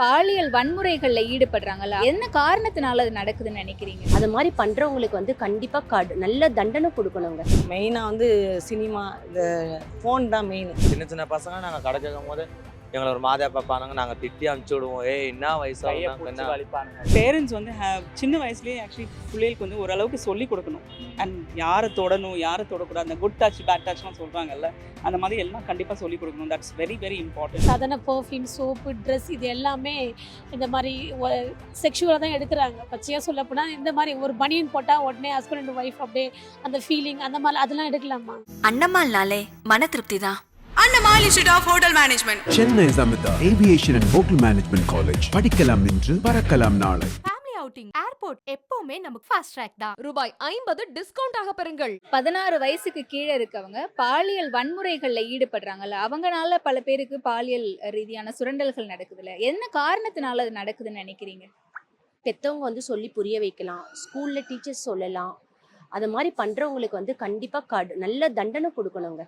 பாலியல் வன்முறைகள்ல ஈடுபடுறாங்கல்ல என்ன காரணத்தினால அது நடக்குதுன்னு நினைக்கிறீங்க? அது மாதிரி பண்றவங்களுக்கு வந்து கண்டிப்பா கடு நல்ல தண்டனை கொடுக்கணுங்க. மெயினாக வந்து சினிமா இந்த ஃபோன் தான் மெயின் சின்ன சின்ன பசங்க நாங்கள் கடை கேட்கும் போது எங்களை ஒரு மாதிரியா பார்ப்பானுங்க. நாங்கள் திட்டி அனுப்பிச்சி விடுவோம். ஏய் என்ன வயசு கையை ஆகுதுன்னா பிடிச்சி என்ன? வலிப்பானுங்க. பேரண்ட்ஸ் வந்து சின்ன வயசுலேயே ஆக்சுவலி பிள்ளைகளுக்கு வந்து ஓரளவுக்கு சொல்லி கொடுக்கணும். அண்ட் யாரை தொடணும் யாரை தொடக்கூடாது அந்த குட் டச் பேட் டச்லாம் சொல்கிறாங்கல்ல அந்த மாதிரி எல்லாம் கண்டிப்பாக சொல்லி கொடுக்கணும். தட்ஸ் வெரி வெரி இம்பார்ட்டன்ட் சாதாரண பர்ஃப்யூம் சோப்பு ட்ரெஸ் இது எல்லாமே இந்த மாதிரி செக்ஷுவலாக தான் எடுக்கிறாங்க. பச்சையாக சொல்ல போனால் இந்த மாதிரி ஒரு பனியன் போட்டால் உடனே ஹஸ்பண்ட் அண்ட் ஒய்ஃப் அப்படியே அந்த ஃபீலிங் அந்த மாதிரி அதெல்லாம் எடுக்கலாமா? அன்னம்மாள்னாலே மன திருப்தி தான். Of hotel management Chennai Samitha aviation and hotel management college படிக்கலாம் இன்று பறக்கலாம் நாளை. ஃபேமிலி அவுட்டிங் ஏர்போர்ட் எப்பவுமே நமக்கு ஃபாஸ்ட் ட்ராக் தான். ரூபாய் ஐம்பது டிஸ்கவுண்ட் ஆக பெறுங்கள். பதினாறு வயசுக்கு கீழே இருக்கவங்க பாலியல் வன்முறைகள்ல ஈடுபடுறாங்கல்ல அவங்கனால பல பேருக்கு பாலியல் ரீதியான சுரண்டல்கள் நடக்குதுல்ல. என்ன காரணத்தினால அது நடக்குதுன்னு நினைக்கிறீங்க? பெத்தவங்க வந்து சொல்லி புரிய வைக்கலாம். ஸ்கூல்ல டீச்சர்ஸ் சொல்லலாம். அது மாதிரி பண்றவங்களுக்கு வந்து கண்டிப்பா கடு நல்ல தண்டனை கொடுக்கணுங்க.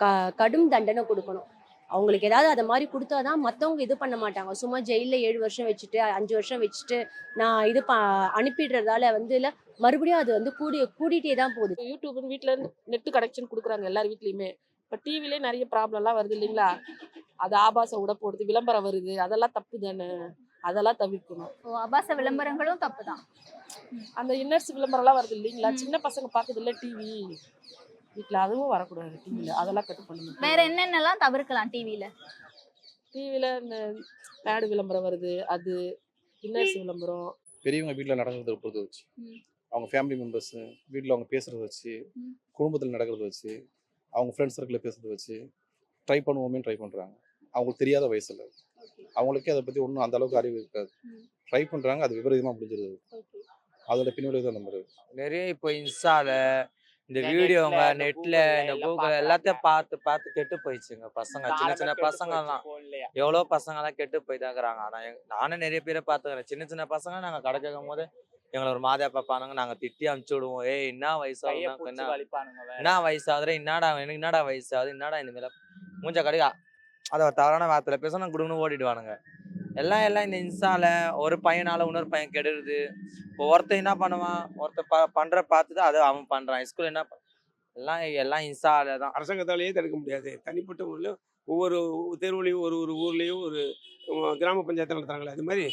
க கடும் தண்டனை கொடுக்கணும். அவங்களுக்கு ஏதாவது அதை மாதிரி கொடுத்தாதான் மற்றவங்க இது பண்ண மாட்டாங்க. சும்மா ஜெயிலில் ஏழு வருஷம் வச்சுட்டு அஞ்சு வருஷம் வச்சுட்டு நான் இது ப அனுப்பிடுறதால வந்து இல்லை மறுபடியும் அது வந்து கூடி கூடிட்டே தான் போகுது. யூடியூப் வீட்டில் நெட்டு கனெக்ஷன் கொடுக்குறாங்க எல்லார் வீட்லேயுமே. இப்போ டிவிலே நிறைய ப்ராப்ளம்லாம் வருது இல்லைங்களா? அது ஆபாசம் உட போடுது விளம்பரம் வருது. அதெல்லாம் தப்பு தானே? அதெல்லாம் தவிர்க்கணும். ஓ, ஆபாச விளம்பரங்களும் தப்பு தான். அந்த இன்னர்ஸ் விளம்பரம்லாம் வருது இல்லைங்களா. சின்ன பசங்க பார்க்குது இல்லை டிவி வீட்டில் அதுவும் வரக்கூடாது டிவியில் அதெல்லாம் கட்டு பண்ணணும் வேற என்னென்னலாம் தவிர்க்கலாம் டிவில டிவியில் இந்த பேடு விளம்பரம் வருது அது இன்னர்ஸ் விளம்பரம். பெரியவங்க வீட்டில் நடக்கிறத பொறுத்து வச்சு. அவங்க ஃபேமிலி மெம்பர்ஸு வீட்டில் அவங்க பேசுகிறத வச்சு. குடும்பத்தில் நடக்கிறத வச்சு அவங்க ஃப்ரெண்ட்ஸ் சர்க்கிளில் பேசுகிறத வச்சு ட்ரை பண்ணுவோமே ட்ரை பண்ணுறாங்க அவங்களுக்கு தெரியாத வயசில். அவங்களுக்கே அதை பற்றி ஒன்றும் அந்த அளவுக்கு அறிவு இருக்காது. ட்ரை பண்ணுறாங்க அது விபரீதமாக முடிஞ்சிருது. அதோட பின்விளைவு தான் மாதிரி நிறைய இப்போ இன்ஸ்டால இந்த இந்த வீடியோங்க நெட்ல, இந்த எல்லாம் கூகுள். எல்லாத்தையும் பார்த்து பார்த்து கெட்டு போயிடுச்சுங்க. பசங்க சின்ன சின்ன பசங்கலாம் எவ்வளோ பசங்கலாம் கெட்டு போய் தான் இருக்கிறாங்க ஆனால் எங்க- நானும் நிறைய பேரை பார்த்துக்கிறேன். சின்ன சின்ன பசங்க நாங்கள் கடை கேட்கும் போது எங்களை ஒரு மாதிரியா பார்ப்பானுங்க நாங்கள் திட்டி அனுப்பிச்சி விடுவோம். ஏய் என்ன வயசு கையை ஆகுதுன்னா பிடிச்சி என்ன? வலிப்பானுங்க வேற. என்ன வயசு ஆகுதுற என்னடா எனக்கு என்னடா வயசு ஆகுது என்னடா இந்த மேல? மூஞ்ச கடையா அதை ஒரு தவறான வார்த்தையில பேசணும் குடுன்னு ஓடிடுவானுங்க. எல்லாம் எல்லாம் இந்த இன்ஸ்டால ஒரு பையனால இன்னொரு பையன் கெடுறது. இப்போ ஒருத்தன் என்ன பண்ணுவான்? ஒருத்தன் ப பண்ற பார்த்துட்டு அதை அவன் பண்றான். ஸ்கூல் என்ன எல்லாம் எல்லாம் இன்ஸ்டால தான். அரசாங்கத்தாலேயே தடுக்க முடியாது. தனிப்பட்ட ஊரில் ஒவ்வொரு தெருவுலையும் ஒரு ஒரு ஊர்லேயும் ஒரு கிராம பஞ்சாயத்து நடத்துறாங்களே அது மாதிரி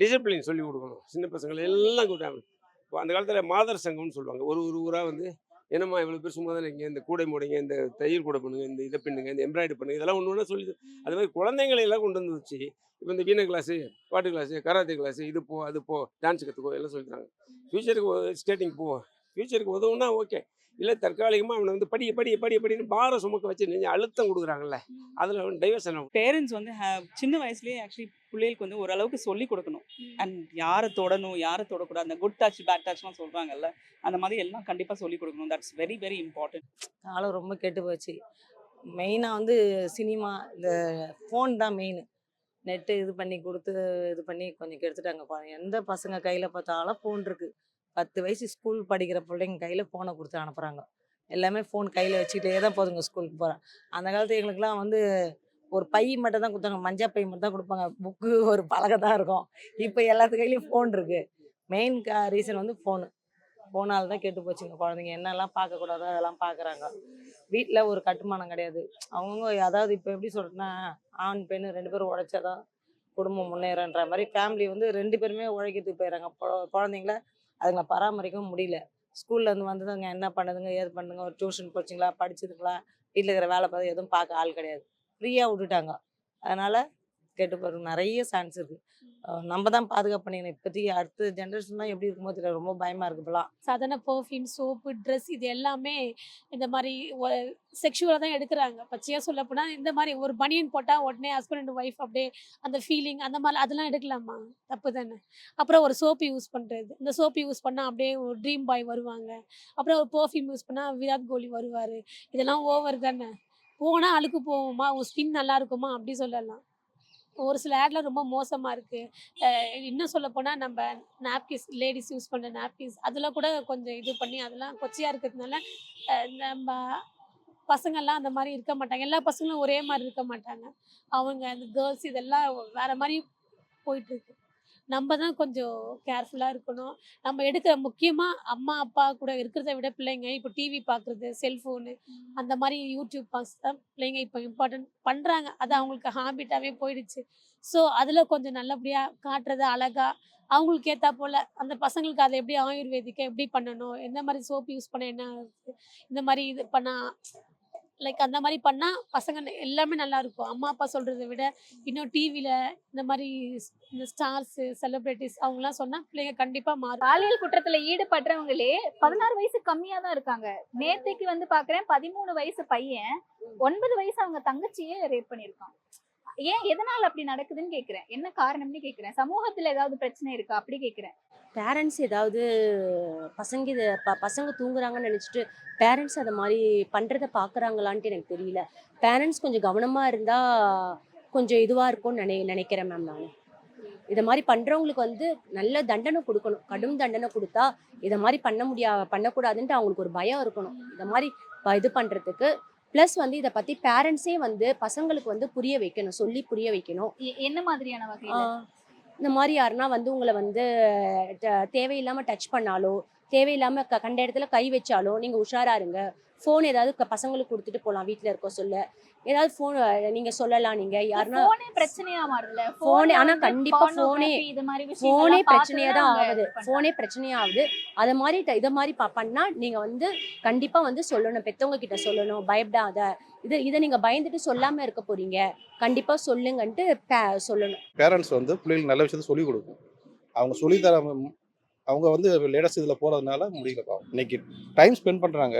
டிசிப்ளின் சொல்லி கொடுக்கணும். சின்ன பசங்களை எல்லாம் கூட்டாங்க இப்போ அந்த காலத்தில் மாதர் சங்கம்னு சொல்லுவாங்க. ஒரு ஒரு ஊராக வந்து என்னம்மா இவ்வளோ பேர் சும்மா தானே இந்த கூடை மூடைங்க இந்த தையல் கூட பண்ணுங்க இந்த இதை பண்ணுங்க இந்த எம்ப்ராய்டரி பண்ணுங்க இதெல்லாம் ஒன்று ஒன்றா சொல்லி அது மாதிரி குழந்தைங்களை எல்லாம் கொண்டு வந்து வச்சு இப்போ இந்த வீணை கிளாஸு பாட்டு கிளாஸு கராத்தே கிளாஸு இது போ அது போ டான்ஸ் கற்றுக்கோ எல்லாம் சொல்லித்தராங்க ஃப்யூச்சருக்கு ஸ்கேட்டிங் போ ஃப்யூச்சருக்கு உதவுனா ஓகே இல்லை தற்காலிகமாக அவனை வந்து படி படி படி படின்னு பாரம் சுமக்க வச்சு நெஞ்சு அழுத்தம் கொடுக்குறாங்கல்ல. அதில் அவன் டைவர்ஷன் ஆகும் பேரண்ட்ஸ் வந்து சின்ன வயசுலேயே ஆக்சுவலி பிள்ளைகளுக்கு வந்து ஓரளவுக்கு சொல்லி கொடுக்கணும். அண்ட் யாரை தொடணும் யாரை தொடக்கூடாது அந்த குட் டச் பேட் டச்லாம் சொல்கிறாங்கல்ல அந்த மாதிரி எல்லாம் கண்டிப்பாக சொல்லி கொடுக்கணும். தட்ஸ் வெரி வெரி இம்பார்ட்டன்ட் காலம் ரொம்ப கெட்டு போச்சு. மெயினாக வந்து சினிமா இந்த ஃபோன் தான் மெயின் நெட்டு இது பண்ணி கொடுத்து இது பண்ணி கொஞ்சம் கெடுத்துட்டாங்க. எந்த பசங்க கையில் பார்த்தாலும் ஃபோன் இருக்குது பத்து வயசு ஸ்கூல் படிக்கிற பிள்ளைங்க கையில் ஃபோனை கொடுத்து அனுப்புகிறாங்க எல்லாமே ஃபோன் கையில் வச்சுக்கிட்டே தான் போதுங்க ஸ்கூலுக்கு போகிறேன் அந்த காலத்து எங்களுக்குலாம் வந்து ஒரு பை மட்டும் தான் கொடுத்தாங்க. மஞ்சள் பை மட்டும் தான் கொடுப்பாங்க. புக்கு ஒரு பழக தான் இருக்கும். இப்போ எல்லாத்து கையிலையும் ஃபோன் இருக்குது மெயின் ரீசன் வந்து ஃபோனு ஃபோனால் தான் கெட்டு போச்சுங்க குழந்தைங்க. என்னெல்லாம் பார்க்கக்கூடாதோ அதெல்லாம் பார்க்குறாங்க. வீட்டில் ஒரு கட்டுமானம் கிடையாது. அவங்கவுங்க அதாவது இப்போ எப்படி சொல்கிறேன்னா ஆண் பெண் ரெண்டு பேரும் உழைச்சாதான் குடும்பம் முன்னேறன்ற மாதிரி ஃபேமிலி வந்து ரெண்டு பேருமே உழைக்கிறதுக்கு போயிடுறாங்க. பொ- குழந்தைங்கள அதுங்களை பராமரிக்கவும் முடியல. ஸ்கூல்லேருந்து வந்ததுங்க என்ன பண்ணுதுங்க? ஏது பண்ணுங்க ஒரு டியூஷன் போச்சுங்களா? படிச்சதுங்களா? வீட்டில் இருக்கிற வேலை பார்த்து எதுவும் பார்க்க ஆள் கிடையாது. ஃப்ரீயாக விட்டுட்டாங்க. அதனால் கெட்டு போகிறதுக்கு நிறைய சான்ஸ் இருக்கு. நம்ம தான் பாதுகாப்பு பண்ணிக்கணும் இப்போதைக்கு அடுத்த ஜென்ரேஷன்லாம் எப்படி இருக்குமோ தெரியல ரொம்ப பயமா இருக்கு இப்போலாம். சாதாரண பர்ஃப்யூம் சோப்பு ட்ரெஸ் இது எல்லாமே இந்த மாதிரி செக்ஷுவலாக தான் எடுக்கிறாங்க. பச்சையாக சொல்ல போனால் இந்த மாதிரி ஒரு பனியன் போட்டால் உடனே ஹஸ்பண்ட் அண்ட் ஒய்ஃப் அப்படியே அந்த ஃபீலிங் அந்த மாதிரி அதெல்லாம் எடுக்கலாமா? தப்பு தானே. அப்புறம் ஒரு சோப்பு யூஸ் பண்ணுறது இந்த சோப்பு யூஸ் பண்ணால் அப்படியே ஒரு ட்ரீம் பாய் வருவாங்க. அப்புறம் ஒரு பர்ஃப்யூம் யூஸ் பண்ணால் விராட் கோலி வருவார். இதெல்லாம் ஓவர் தானே. போனால் அழுக்கு போவோமா உன் ஸ்கின் நல்லா இருக்குமா? அப்படி சொல்லலாம். ஒரு சில ஆட்ல ரொம்ப மோசமாக இருக்குது இன்னும் சொல்ல போனால் நம்ம நாப்கின்ஸ் லேடிஸ் யூஸ் பண்ணுற நாப்கின்ஸ் அதில் கூட கொஞ்சம் இது பண்ணி அதெல்லாம் கொச்சையாக இருக்கிறதுனால நம்ம பசங்கள்லாம் அந்த மாதிரி இருக்க மாட்டாங்க. எல்லா பசங்களும் ஒரே மாதிரி இருக்க மாட்டாங்க. அவங்க அந்த கேர்ள்ஸ் இதெல்லாம் வேறு மாதிரி போயிட்டுருக்கு நம்ம தான் கொஞ்சம் கேர்ஃபுல்லாக இருக்கணும். நம்ம எடுக்கிற முக்கியமாக அம்மா அப்பா கூட இருக்கிறத விட பிள்ளைங்க இப்போ டிவி பார்க்குறது செல்ஃபோனு அந்த மாதிரி யூடியூப் பார்த்து தான் பிள்ளைங்க இப்போ இம்பார்ட்டன்ட் பண்ணுறாங்க அது அவங்களுக்கு ஹாபிட்டாகவே போயிடுச்சு. ஸோ அதில் கொஞ்சம் நல்லபடியாக காட்டுறது அழகா அவங்களுக்கு ஏற்றா போல் அந்த பசங்களுக்கு அதை எப்படி ஆயுர்வேதிக்கா எப்படி பண்ணணும் எந்த மாதிரி சோப் யூஸ் பண்ண என்ன இந்த மாதிரி இது பண்ணால் லைக் அந்த மாதிரி பண்ணால் பசங்க எல்லாமே நல்லா இருக்கும். அம்மா அப்பா சொல்கிறத விட இன்னும் டிவியில் இந்த மாதிரி இந்த ஸ்டார்ஸு செலிப்ரிட்டிஸ் அவங்கலாம் சொன்னால் பிள்ளைங்க கண்டிப்பாக மாறும் பாலியல் குற்றத்துல ஈடுபடுறவங்களே பதினாறு வயசு கம்மியாக தான் இருக்காங்க. நேர்த்திக்கு வந்து பாக்குறேன் பதிமூணு வயசு பையன் ஒன்பது வயசு அவங்க தங்கச்சியே ரேப் பண்ணியிருக்கான். ஏன் எதனால அப்படி நடக்குதுன்னு கேக்குறேன். என்ன காரணம்னு கேட்குறேன் சமூகத்துல ஏதாவது பிரச்சனை இருக்கா? அப்படி கேட்குறேன் பேரண்ட்ஸ் ஏதாவது பசங்க இது ப பசங்க தூங்குறாங்கன்னு நினச்சிட்டு பேரண்ட்ஸ் அதை மாதிரி பண்ணுறத பார்க்குறாங்களான்ட்டு எனக்கு தெரியல. பேரண்ட்ஸ் கொஞ்சம் கவனமாக இருந்தால் கொஞ்சம் இதுவாக இருக்கும்னு நினை நினைக்கிறேன் மேம் நான். இதை மாதிரி பண்ணுறவங்களுக்கு வந்து நல்ல தண்டனை கொடுக்கணும். கடும் தண்டனை கொடுத்தா இதை மாதிரி பண்ண முடியா பண்ணக்கூடாதுன்ட்டு அவங்களுக்கு ஒரு பயம் இருக்கணும். இந்த மாதிரி இது பண்ணுறதுக்கு ப்ளஸ் வந்து இதை பற்றி பேரண்ட்ஸே வந்து பசங்களுக்கு வந்து புரிய வைக்கணும் சொல்லி புரிய வைக்கணும். என்ன மாதிரியான வகையில? ஆஹ் இந்த மாதிரி யாருன்னா வந்து உங்களை வந்து ட- டச் பண்ணாலோ தேவையில்லாம க கண்ட இடத்துல கை வச்சாலோ நீங்க உஷாரா இருங்க. ஃபோன் ஏதாவது பசங்களுக்கு கொடுத்துட்டு போகலாம் வீட்ல இருக்க சொல்ல. ஏதாவது ஃபோன் நீங்க சொல்லலாம் நீங்க. யாருன்னா போனே பிரச்சனையா மாறுதுல phone- ஆனா கண்டிப்பா phone ஏ- இது மாதிரி ஃபோனே விஷயங்கள்லாம் பிரச்சனையா தான் ஆகுது. ஃபோனே பிரச்சனையா ஆகுது. அதை மாதிரி இதை மாதிரி ப- பண்ணா நீங்க வந்து கண்டிப்பா வந்து சொல்லணும். பெத்தவங்க கிட்ட சொல்லணும். பயப்படாத. இது இதை நீங்க பயந்துட்டு சொல்லாம இருக்க போறீங்க. கண்டிப்பா சொல்லுங்கன்ட்டு சொல்லணும். பேரண்ட்ஸ் வந்து பிள்ளைங்களுக்கு நல்ல விஷயத்த சொல்லிக் கொடுக்கும். அவங்க சொல்லித் தர அவங்க வந்து லேட்டஸ்ட் இதில் போகிறதுனால முடியலப்பா இன்னைக்கு டைம் ஸ்பெண்ட் பண்ணுறாங்க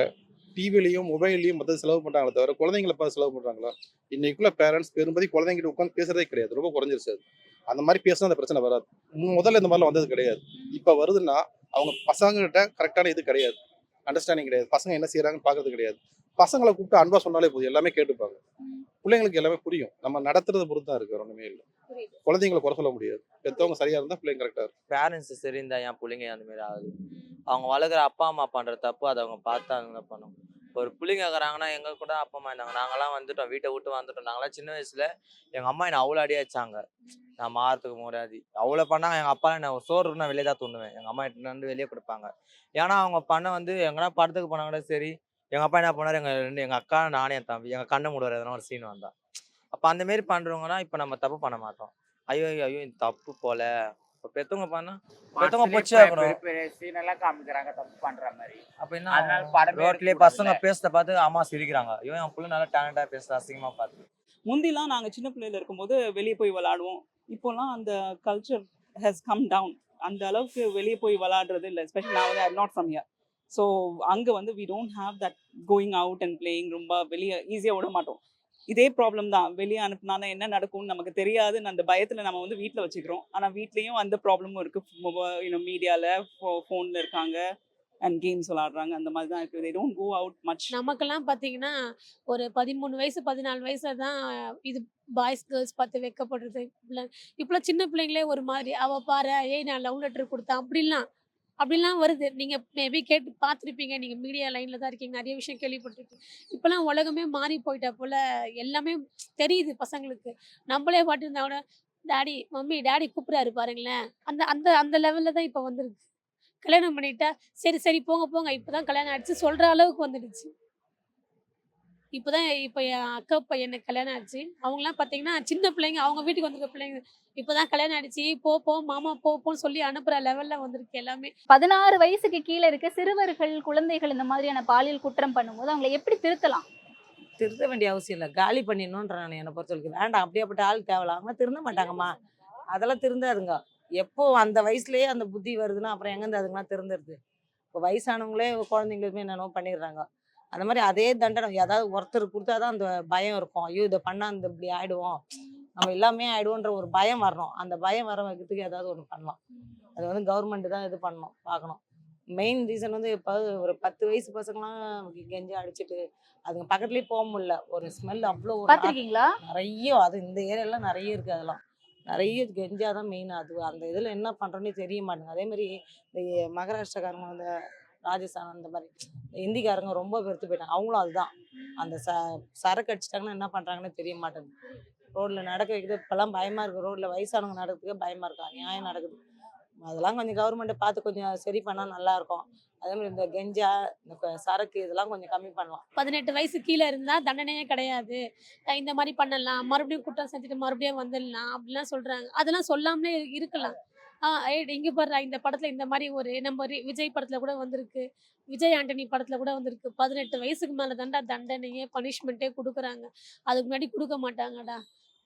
டிவிலையும் மொபைல்லையும் மற்ற செலவு பண்ணுறாங்களே தவிர குழந்தைங்களை பார்த்து செலவு பண்ணுறாங்களா இன்னைக்குள்ள பேரண்ட்ஸ் பெரும்பதி குழந்தைங்கிட்ட உட்காந்து பேசுறதே கிடையாது. ரொம்ப குறைஞ்சிருச்சு அது. அந்த மாதிரி பேசினா அந்த பிரச்சனை வராது. முதல்ல இந்த மாதிரிலாம் வந்தது கிடையாது. இப்போ வருதுன்னா அவங்க பசங்கள்கிட்ட கரெக்டான இது கிடையாது. அண்டர்ஸ்டாண்டிங் கிடையாது. பசங்க என்ன செய்கிறாங்கன்னு பார்க்கறது கிடையாது. பசங்களை கூப்பிட்டு அன்பா சொன்னாலே போதும். எல்லாமே கேட்டுப்பாங்க. பிள்ளைங்களுக்கு எல்லாமே புரியும். நம்ம நடத்துறத பொறுத்து தான் இருக்கு ஒண்ணுமே இல்லை. புரியுது. குழந்தைங்களை குறை சொல்ல முடியாது. பெத்தவங்க சரியா இருந்தா பிள்ளைங்க கரெக்டா இருக்கும். பேரண்ட்ஸ் சரி இருந்தா என் பிள்ளைங்க அந்த மாதிரி ஆகுது. அவங்க வளர்க்குற அப்பா அம்மா பண்ற தப்பு அதை அவங்க பார்த்து அவங்க பண்ணும். ஒரு பிள்ளைங்க இருக்கிறாங்கன்னா எங்க கூட அப்பா அம்மா இருந்தாங்க. நாங்களாம் வந்துட்டோம். வீட்டை விட்டு வந்துட்டோம். நாங்களாம் சின்ன வயசுல எங்க அம்மா என்ன அவ்வளோ அடி வச்சாங்க நான் மாறத்துக்கு முடியாது அவ்வளோ பண்ணாங்க எங்க அப்பா என்ன சோறு நான் வெளியே தான் தூண்டுவேன். எங்க அம்மா எடுத்துட்டு வந்து வெளியே கொடுப்பாங்க. ஏன்னா அவங்க பண்ண வந்து எங்கன்னா படத்துக்கு போனா கூட சரி எங்க அப்பா என்ன பண்ணாரு? எங்க ரெண்டு எங்க அக்கா நானே என் தம்பி எங்க கண்ணை மூடுவார். எதனா ஒரு சீன் வந்தா. அப்ப அந்த மாரி பண்றவங்கன்னா இப்ப நம்ம தப்பு பண்ண மாட்டோம். ஐயோ ஐயோ இது தப்பு போல. இப்ப பெத்தவங்க பண்ணா பெத்தவங்க பொச்சு சீன் எல்லாம் காமிக்கிறாங்க தப்பு பண்ற மாதிரி அப்ப என்ன? அதனால ஆகும்? படமே ரோட்லயே பசங்க பேசுறத பார்த்து அம்மா சிரிக்கிறாங்க. ஐயோ என் பிள்ளை நல்லா டேலண்டா பேசுற அசிங்கமா பார்த்து. முந்திலாம் நாங்கள் சின்ன பிள்ளையில இருக்கும்போது வெளியே போய் விளாடுவோம். இப்போலாம் அந்த கல்ச்சர் ஹேஸ் கம் டவுன் அந்த அளவுக்கு வெளியே போய் விளாடுறது இல்லை. எஸ்பெஷலி நான் வந்து நாட் ஃப்ரம் ஹியர் ஸோ அங்கே வந்து we don't have that going out and playing ரொம்ப வெளியே ஈஸியாக விட மாட்டோம். இதே ப்ராப்ளம் தான். வெளியே அனுப்புனா என்ன நடக்கும்னு நமக்கு தெரியாதுன்னு அந்த பயத்தில் நம்ம வந்து வீட்டில் வச்சுக்கிறோம். ஆனால் வீட்லேயும் அந்த ப்ராப்ளமும் இருக்குது யூனோ மீடியாவில் ஃபோனில் இருக்காங்க அண்ட் கேம்ஸ் விளாடுறாங்க அந்த மாதிரி தான் இருக்குது. டோன்ட் கோ அவுட் மச் நமக்கெல்லாம் பார்த்தீங்கன்னா ஒரு பதிமூணு வயசு பதினாலு வயசுல தான் இது பாய்ஸ் கேர்ள்ஸ் பார்த்து வைக்கப்படுறது. இப்பெல்லாம் சின்ன பிள்ளைங்களே ஒரு மாதிரி அவள் பாரு ஏய் நான் லவ் லெட்டர் கொடுத்தேன் அப்படிலாம் அப்படிலாம் வருது. நீங்க மேபி கேட்டு பார்த்துருப்பீங்க. நீங்க மீடியா லைன்ல தான் இருக்கீங்க. நிறைய விஷயம் கேள்விப்பட்டிருக்கீங்க இப்பெல்லாம் உலகமே மாறி போயிட்டா போல எல்லாமே தெரியுது பசங்களுக்கு. நம்மளே பாட்டு இருந்தா கூட டாடி மம்மி டாடி கூப்பிடாரு பாருங்களேன். அந்த அந்த அந்த லெவல்ல தான் இப்போ வந்துருக்கு. கல்யாணம் பண்ணிட்டா சரி சரி போங்க போங்க. இப்பதான் கல்யாணம் ஆயிடுச்சு. சொல்ற அளவுக்கு வந்துடுச்சு. இப்போதான் இப்போ என் அக்கா பையனுக்கு கல்யாணம் ஆச்சு. அவங்கலாம் பார்த்தீங்கன்னா சின்ன பிள்ளைங்க அவங்க வீட்டுக்கு வந்திருக்க பிள்ளைங்க. இப்போதான் கல்யாணம் ஆயிடுச்சு. போ போ மாமா போ போன்னு சொல்லி அனுப்புற லெவல்ல வந்திருக்கு எல்லாமே. பதினாறு வயசுக்கு கீழே இருக்க சிறுவர்கள் குழந்தைகள் இந்த மாதிரியான பாலியல் குற்றம் பண்ணும்போது அவங்களை எப்படி திருத்தலாம்? திருத்த வேண்டிய அவசியம் இல்லை. காலி பண்ணிடணுன்ற நான் என்னை பொறுத்த வரைக்கும். வேண்டாம் அப்படியாப்பட்ட ஆள் தேவையில்ல அவங்க திருந்த மாட்டாங்கம்மா. அதெல்லாம் திருந்தாதுங்க. எப்போ அந்த வயசுலயே அந்த புத்தி வருதுன்னா அப்புறம் எங்கேருந்து அதுங்களாம் திருந்துருது இப்போ வயசானவங்களே குழந்தைங்களுமே என்னென்னவோ பண்ணிடுறாங்க. அந்த மாதிரி அதே தண்டனை ஏதாவது ஒருத்தர் கொடுத்தாதான் அந்த பயம் இருக்கும். ஐயோ இதை பண்ணா அந்த இப்படி ஆயிடுவோம். நம்ம எல்லாமே ஆயிடுவோன்ற ஒரு பயம் வரணும். அந்த பயம் வர வைக்கிறதுக்கு ஏதாவது ஒன்று பண்ணலாம். அது வந்து கவர்மெண்ட் தான் இது பண்ணணும் பார்க்கணும். மெயின் ரீசன் வந்து இப்போ ஒரு பத்து வயசு பசங்களாம் கெஞ்சி அடிச்சிட்டு அதுங்க பக்கத்துலயே போக முடியல. ஒரு ஸ்மெல் அவ்வளோ பார்த்திருக்கீங்களா? நிறைய அது இந்த ஏரியாலாம் நிறைய இருக்கு அதெல்லாம். நிறைய கெஞ்சாதான் மெயின் அது. அந்த இதில் என்ன பண்ணுறோன்னே தெரிய மாட்டேங்குது. அதே மாதிரி இந்த மகாராஷ்டிரக்காரங்க அந்த ராஜஸ்தான் அந்த மாதிரி. இந்த இந்திக்காரங்க ரொம்ப வெறுத்து போயிட்டாங்க. அவங்களும் அதுதான். அந்த ச சரக்கு அடிச்சிட்டாங்கன்னா என்ன பண்ணுறாங்கன்னு தெரிய மாட்டேங்குது. ரோட்டில் நடக்க வைக்கிறது இப்போல்லாம் பயமாக இருக்குது ரோட்டில் வயசானவங்க நடக்கிறதுக்கு பயமாக இருக்கு. அநியாயம் நடக்குது. அதெல்லாம் கொஞ்சம் கவர்மெண்ட்டை பார்த்து கொஞ்சம் சரி பண்ணால் நல்லாயிருக்கும் அதே மாதிரி இந்த கெஞ்சா இந்த சரக்கு இதெல்லாம் கொஞ்சம் கம்மி பண்ணலாம். பதினெட்டு வயசு கீழே இருந்தால் தண்டனையே கிடையாது. இந்த மாதிரி பண்ணலாம். மறுபடியும் குற்றம் செஞ்சுட்டு மறுபடியும் வந்துடலாம். அப்படிலாம் சொல்கிறாங்க அதெல்லாம் சொல்லாமலே இருக்கலாம். இங்கே பாரு இந்த படத்தில் இந்த மாதிரி ஒரு நம்ம விஜய் படத்தில் கூட வந்திருக்கு. விஜய் ஆண்டனி படத்தில் கூட வந்திருக்கு. பதினெட்டு வயசுக்கு மேலே தாண்டா தண்டனையே பனிஷ்மெண்ட்டே கொடுக்குறாங்க. அதுக்கு முன்னாடி கொடுக்க மாட்டாங்கடா.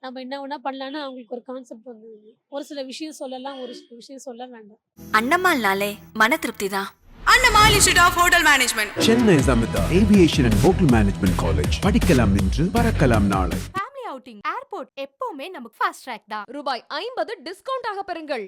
நம்ம என்ன வேணா பண்ணலாம்னு அவங்களுக்கு ஒரு கான்செப்ட் வந்து ஒரு சில விஷயம் சொல்லலாம் ஒரு சில விஷயம் சொல்ல வேண்டாம். அன்னமால்னாலே மன திருப்தி தான். Institute of hotel management Chennai Samitha aviation and hotel management college படிக்கலாம் இன்று பறக்கலாம் நாளை. ஃபேமிலி அவுட்டிங் ஏர்போர்ட் எப்பவுமே நமக்கு ஃபாஸ்ட் ட்ராக் தான். ரூபாய் ஐம்பது டிஸ்கவுண்ட் ஆக பெறுங்கள்.